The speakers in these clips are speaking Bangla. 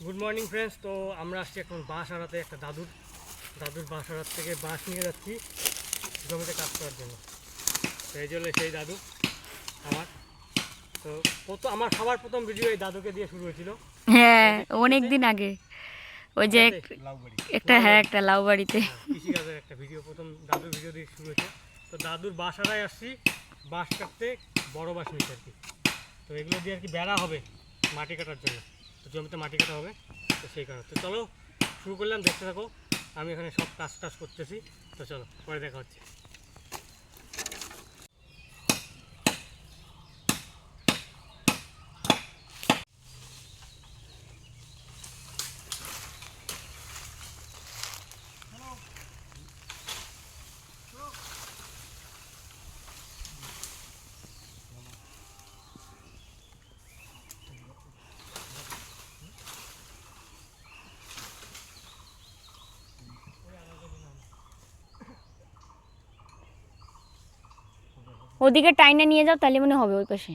গুড মর্নিং ফ্রেন্ডস তো আমরা আসছি এখন বাঁশ আড়াতে একটা দাদুর দাদুর বাঁশ আড়াত থেকে বাঁশ নিয়ে যাচ্ছি জমিতে কাজ করার জন্য। সেই জন্য সেই দাদু আমার। তো প্রথম আমার সবার প্রথম ভিডিও এই দাদুকে দিয়ে শুরু হয়েছিল। হ্যাঁ অনেক দিন আগে। ওই যে এক- একটা হ্যাঁ একটা লাউ বাড়িতে। কৃষিকাজের একটা ভিডিও প্রথম দাদুর ভিডিও দিয়ে শুরু হয়েছে। তো দাদুর বাসাটায় আসছি বাঁশ কাটতে বড় বাঁশ নিচ্ছে আর কি। তো এগুলো দিয়ে আর কি বেড়া হবে মাটি কাটার জন্য। জমিতে মাটি কাটা হবে, তো সেই কারণে। তো চলো, শুরু করলাম, দেখতে থাকো। আমি এখানে সব কাজ টাজ করতেছি, তো চলো, পরে দেখা হচ্ছে। ওদিকে টাইনে নিয়ে যাও তাহলে মনে হবে ওই পাশে।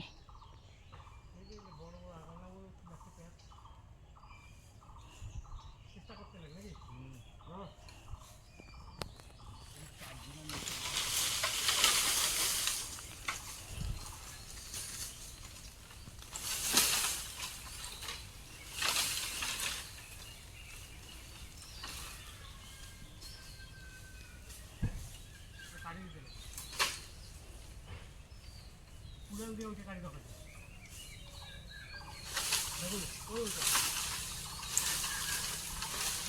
দিয়ে ওইটা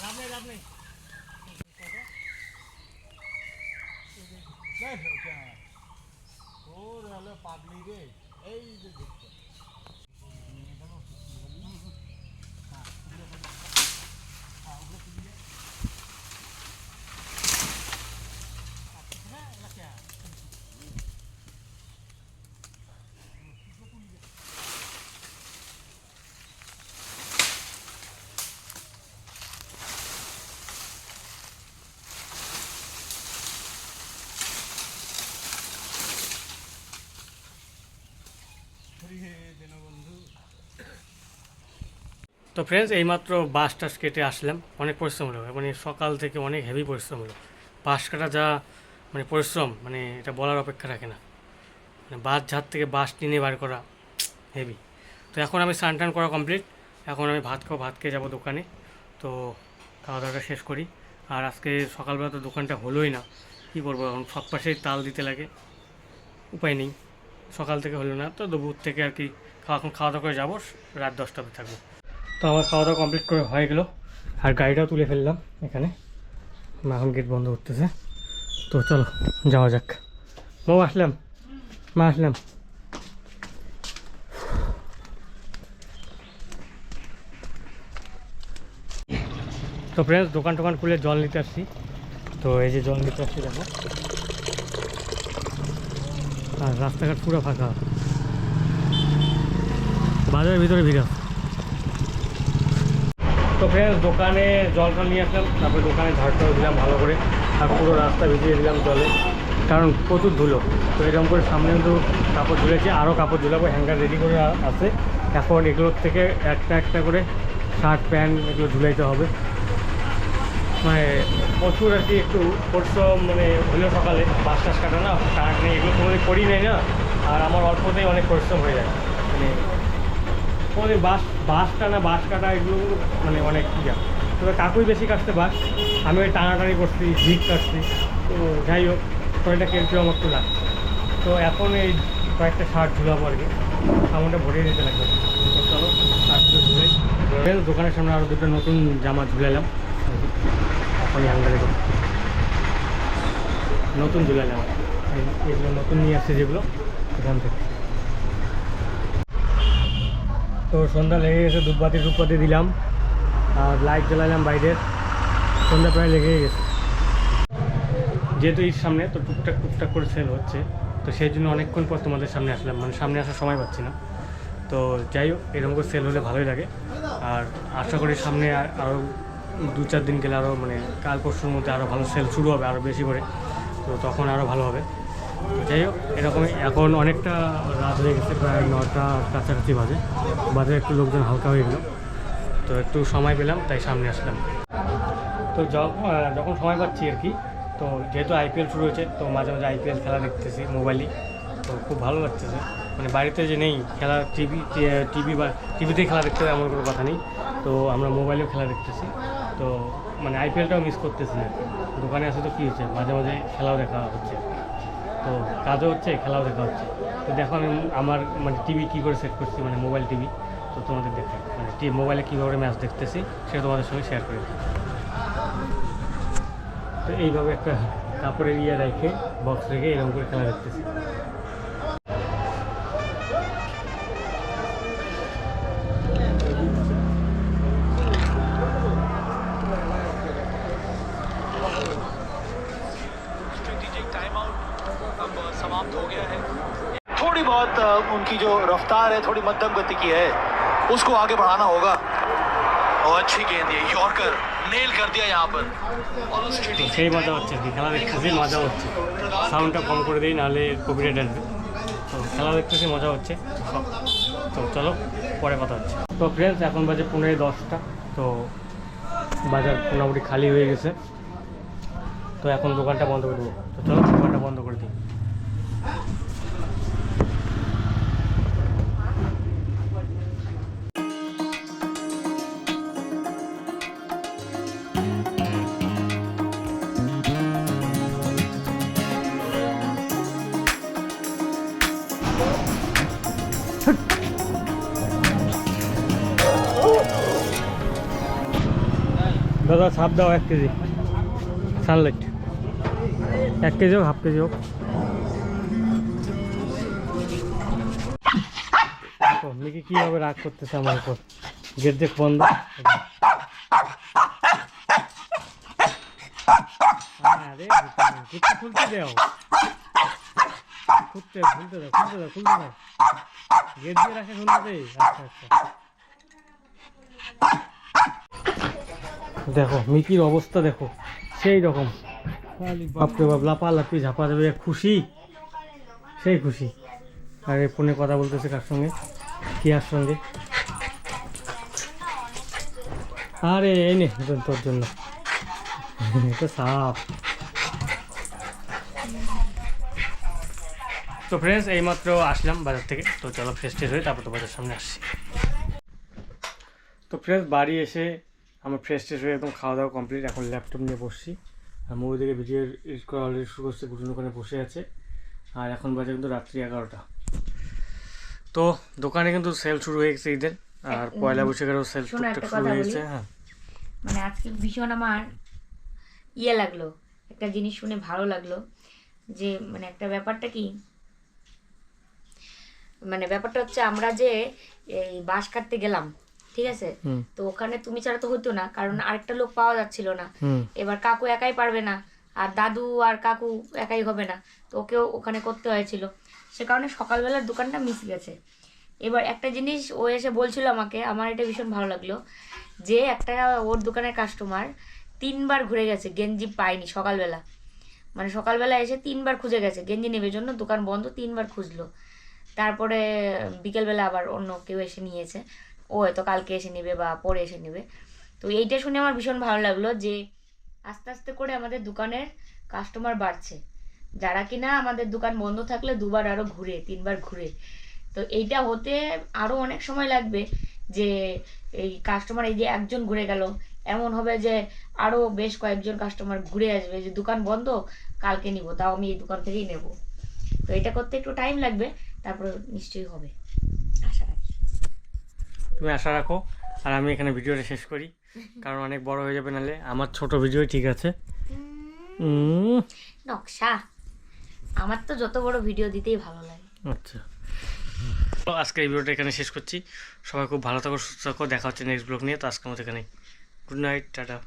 লাভ নেই লাভ নেই। ওর হলো পাগলি রে। এই যে দেখছ তো ফ্রেন্ডস এইমাত্র বাস টাস কেটে আসলাম। অনেক পরিশ্রম হলো। মানে সকাল থেকে অনেক হেভি পরিশ্রম হলো। বাস কাটা যা মানে পরিশ্রম মানে এটা বলার অপেক্ষা রাখে না। মানে বাস ঝাড় থেকে বাস টেনে বার করা হেভি তো এখন আমি স্নান টান করা কমপ্লিট এখন আমি ভাত খাব, ভাত খেয়ে যাব দোকানে। তো খাওয়া দাওয়াটা শেষ করি। আর আজকে সকালবেলা তো দোকানটা হলোই না। কী করব এখন? সব পাশেই তাল দিতে লাগে। উপায় নেই। সকাল থেকে হলো না। তো দুপুর থেকে আর কি খাওয়া এখন খাওয়া দাওয়া করে যাব। রাত দশটা অবধি থাকব। তো আমার খাওয়া দাওয়া কমপ্লিট করে হয়ে গেলো। আর গাড়িটাও তুলে ফেললাম এখানে। এখন গেট বন্ধ করতেছে। তো চলো, যাওয়া যাক। মা আসলাম। মা, আসলাম। তো ফ্রেন্ডস দোকান টোকান খুলে জল নিতে আসছি। তো এই যে জল নিতে আসছি, দেখো। আর রাস্তাঘাট পুরো ফাঁকা। বাজারের ভিতরে ভিড় আছে। তো ফ্রেন্ডস দোকানে জলটা নিয়ে আসলাম, তারপরে দোকানে ঝাড়টাও দিলাম ভালো করে, আর পুরো রাস্তা ভিজিয়ে দিলাম জলে। কারণ প্রচুর ধুলো, তো এরকম করে সামনে কিন্তু কাপড় ধুলেছি আরও কাপড় ধুলাবো হ্যাঙ্গার রেডি করে আছে। এখন এগুলোর থেকে একটা একটা করে শার্ট, প্যান্ট এগুলো ধুলাইতে হবে। মানে প্রচুর আর কি একটু পরিশ্রম মানে হলো সকালে, বাস টাস কাটা না কারেন্ট নেই এগুলো কোনো করি নাই না, আর আমার অল্পতেই অনেক পরিশ্রম হয়ে যায়। মানে কোনোদিন বাস বাস টানা, বাস কাটা এগুলো মানে অনেক ইয়া। তবে কাকুই বেশি কাটতে বাস। আমি ওই টানাটানি করছি, ঝিক কাটছি। তো যাই হোক, শরীরটা কেউ আমার তো লাগছে। তো এখন এই কয়েকটা শার্ট ঝুলাবো আর কি। সামনটা ভরিয়ে দিতে লাগবে। তো চলো শার্টগুলো দোকানের সামনে আরও দুটো নতুন জামা ঝুলালাম। এখনই হ্যাঙ্গারে নতুন ঝুলালাম। এগুলো নতুন নিয়ে আসছে যেগুলো, এখান থেকে। তো সন্ধ্যা লেগে গেছে, ধূপবাতি ধূপবাতি দিলাম আর লাইট জ্বালালাম বাইরের সন্ধ্যা প্রায় লেগেই গেছে। যেহেতু ঈদ সামনে, তো টুকটাক টুকটাক করে সেল হচ্ছে। তো সেই জন্য অনেকক্ষণ পর তোমাদের সামনে আসলাম। মানে সামনে আসার সময় পাচ্ছি না। তো যাই হোক, এরকম করে সেল হলে ভালোই লাগে। আর আশা করি সামনে আরও দু চার দিন গেলে আরও মানে কাল পরশুর মধ্যে আরও ভালো সেল শুরু হবে আরও বেশি করে। তো তখন আরও ভালো হবে। যাই হোক এরকমই এখন অনেকটা রাত হয়ে গেছে, প্রায় নটা কাছাকাছি বাজে। বাজারে একটু লোকজন হালকা হয়ে গেলো। তো একটু সময় পেলাম, তাই সামনে আসলাম। তো যখন যখন সময় পাচ্ছি আর কি, তো যেহেতু আইপিএল শুরু হয়েছে, তো মাঝে মাঝে আইপিএল খেলা দেখতেছি মোবাইলে। তো খুব ভালো লাগতেছে। মানে বাড়িতে যে নেই, খেলা টিভি টিভি বা টিভিতে খেলা দেখতে হবে এমন কোনো কথা নেই। তো আমরা মোবাইলেও খেলা দেখতেছি। তো মানে আইপিএলটাও মিস করতেছি না দোকানে আসে তো কী হচ্ছে, মাঝে মাঝে খেলাও দেখা হচ্ছে। তো কাজও হচ্ছে, খেলাও দেখা হচ্ছে। তো দেখো আমি আমার মানে টিভি কী করে সেট করছি মানে মোবাইল টিভি তো তোমাদের দেখাই। মানে মোবাইলে কীভাবে ম্যাচ দেখতেছি, সেটা তোমাদের সঙ্গে শেয়ার করে তো এইভাবে একটা কাপড়ের ইয়ে রেখে বক্স রেখে এরকম করে খেলা দেখতেছি। उनकी जो रफ्तार है थोड़ी मध्यम गति की है उसको आगे बढ़ाना होगा और अच्छी गेंद ये यॉर्कर नेल कर दिया यहाँ पर और उस তো strategic সেই মজা হচ্ছে আর কি খেলা দেখতেছি মজা হচ্ছে সাউন্ডটা কম করে দিই নাহলে কপিরাইট আসবে তো খেলা দেখতেছি মজা হচ্ছে সব তো চলো পরে কথা হচ্ছে তো ফ্রেন্ডস এখন বাজে পনেরো দশটা তো বাজার মোটামুটি খালি হয়ে গেছে তো এখন দোকানটা বন্ধ করে দেবো তো চলো দোকানটা বন্ধ করে দিই দাদা, ছাপ দাও এক কেজি। সানলাইট। এক কেজি হোক, হাফ কেজি হোক। মিকি কীভাবে রাগ করতেছে আমার উপর। গেট দেখ বন্ধ খুলতে দাও। খুলতে খুলতে দাও খুলতে দাও খুলতে দাও। গেট দিয়ে রাখে খুলতে আচ্ছা আচ্ছা দেখো, মিকির অবস্থা দেখো, সেই রকম। বাপরে বাপ লাপালাপি ঝাপা যাবে খুশি? সেই খুশি। আর, ফোনে কথা বলতেছে কার সঙ্গে? কিয়ার সঙ্গে? আরে, এই নে, তোর- তোর জন্য। এটা সাপ তো ফ্রেন্ডস এইমাত্র আসলাম বাজার থেকে। তো চলো ফ্রেশ ট্রেশ হয়ে তারপর তো বাজার সামনে আসছি। তো ফ্রেন্ডস বাড়ি এসে আমার ফ্রেশ ট্রেশ হয়ে একদম খাওয়া দাওয়া কমপ্লিট এখন ল্যাপটপ নিয়ে বসছি। আর মুভি থেকে ভিডিও এডিট করা অলরেডি শুরু করছে গুটুন ওখানে বসে আছে। আর এখন বাজে কিন্তু রাত্রি এগারোটা। তো দোকানে কিন্তু সেল শুরু হয়ে গেছে ঈদের। আর পয়লা বৈশাখেরও সেল টুকটাক শুরু হয়ে গেছে হ্যাঁ। মানে আজকে ভীষণ আমার ইয়ে লাগল। একটা জিনিস শুনে ভালো লাগল। যে মানে একটা ব্যাপারটা কি মানে ব্যাপারটা হচ্ছে আমরা যে এই বাঁশ কাটতে গেলাম ঠিক আছে? তো ওখানে তুমি ছাড়া তো হতো না কারণ আরেকটা লোক পাওয়া যাচ্ছিল না। এবার কাকু একাই পারবে না আর দাদু আর কাকু একাই হবে না তো ওকেও ওখানে করতে হয়েছিল। সে কারণে সকালবেলার দোকানটা মিস গেছে। এবার একটা জিনিস ও এসে বলছিল আমাকে আমার এটা ভীষণ ভালো লাগল যে একটা ওর দোকানের কাস্টমার তিনবার ঘুরে গেছে গেঞ্জি পায়নি সকালবেলা। মানে সকালবেলা এসে তিনবার খুঁজে গেছে গেঞ্জি নেবে জন্য দোকান বন্ধ তিনবার খুঁজলো। তারপরে বিকেলবেলা আবার অন্য কেউ এসে নিয়েছে। ও হয়তো কালকে এসে নেবে বা পরে এসে নেবে। তো এইটা শুনে আমার ভীষণ ভালো লাগল যে আস্তে আস্তে করে আমাদের দোকানের কাস্টমার বাড়ছে। যারা কিনা আমাদের দোকান বন্ধ থাকলে দুবার আরও ঘুরে তিনবার ঘুরে। তো এইটা হতে আরও অনেক সময় লাগবে যে এই কাস্টমার এই যে একজন ঘুরে গেল এমন হবে যে আরও বেশ কয়েকজন কাস্টমার ঘুরে আসবে যে দোকান বন্ধ কালকে নিব তাও আমি এই দোকান থেকেই নেব। তো এটা করতে একটু টাইম লাগবে। তারপর নিশ্চয়ই হবে। আশা রাখি। তুমি আশা রাখো আর আমি এখানে ভিডিওটা শেষ করি কারণ অনেক বড় হয়ে যাবে নাহলে আমার ছোট ভিডিও ঠিক আছে। নকশা। আমার তো যত বড় ভিডিও দিতেই ভালো লাগে। আচ্ছা। তো আজকে এই ভিডিওটা এখানে শেষ করছি। সবাই খুব ভালো থাকো সুস্থ থাকো দেখা হচ্ছে নেক্সট ব্লগ নিয়ে। তো আজকের মতো এখানে গুড নাইট টাটা।